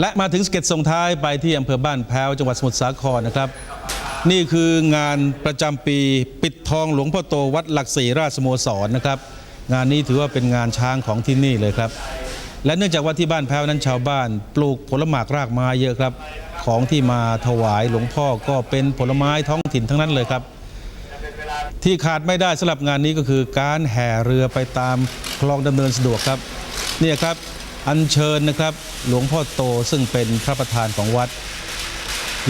และมาถึงสเก็ตส่งท้ายไปที่อำเภอบ้านแพ้วจังหวัดสมุทรสาครนะครับ นี่คืองานประจำปีปิดทองหลวงพ่อโตวัดหลักศรีราชสโมสรนะครับ งานนี้ถือว่าเป็นงานช้างของที่นี่เลยครับ และเนื่องจากว่าที่บ้านแพ้วนั้นชาวบ้าน ปลูกผลหมากรากไม้เยอะครับ ของที่มาถวายหลวงพ่อก็เป็นผลไม้ท้องถิ่นทั้งนั้นเลยครับ ที่ขาดไม่ได้สำหรับงานนี้ก็คือการแห่เรือไปตามคลองดำเนินสะดวกครับเนี่ยครับ อัญเชิญนะครับ หลวงพ่อโตซึ่งเป็นพระประธานของวัด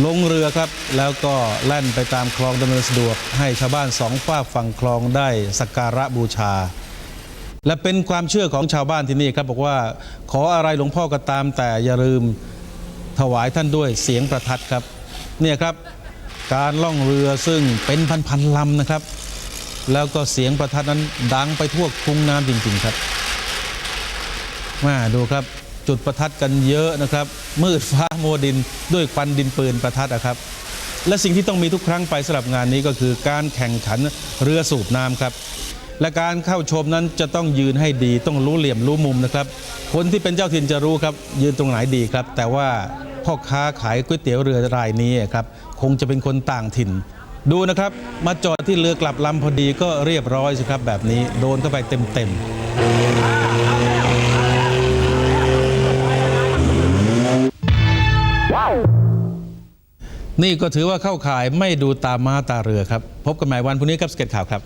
ลงเรือครับแล้วก็แล่นไปตามคลองดำเนินสะดวก ให้ชาวบ้านสองฝาฝั่งคลองได้สักการะบูชา และเป็นความเชื่อของชาวบ้านที่นี่ครับบอกว่าขออะไรหลวงพ่อก็ตามแต่อย่าลืมถวายท่านด้วยเสียงประทัดครับเนี่ยครับการล่องเรือซึ่งเป็นพันๆลำนะครับ แล้วก็เสียงประทัดนั้นดังไปทั่วคุงน้ำจริงๆครับ มาดูครับจุดประทัดกันเยอะนะครับ มืดฟ้ามัวดินด้วยควันดินปืนประทัดนะครับ และสิ่งที่ต้องมีทุกครั้งไปสำหรับงานนี้ก็คือการแข่งขันเรือสูบน้ำครับ และการเข้าชมนั้นจะต้องยืนให้ดี ต้องรู้เหลี่ยมรู้มุมนะครับ คนที่เป็นเจ้าถิ่นจะรู้ครับยืนตรงไหนดีครับ แต่ว่าพ่อค้าขายก๋วยเตี๋ยวเรือรายนี้ครับคงจะเป็นคนต่างถิ่น ดูนะครับ มาจอดที่เรือกลับลำพอดีก็เรียบร้อยสิครับแบบนี้โดนเข้าไปเต็มๆ นี่ก็ถือว่าเข้าข่ายไม่ดูตามาตาเรือครับ พบกันใหม่วันพรุ่งนี้ครับสเก็ตข่าวครับ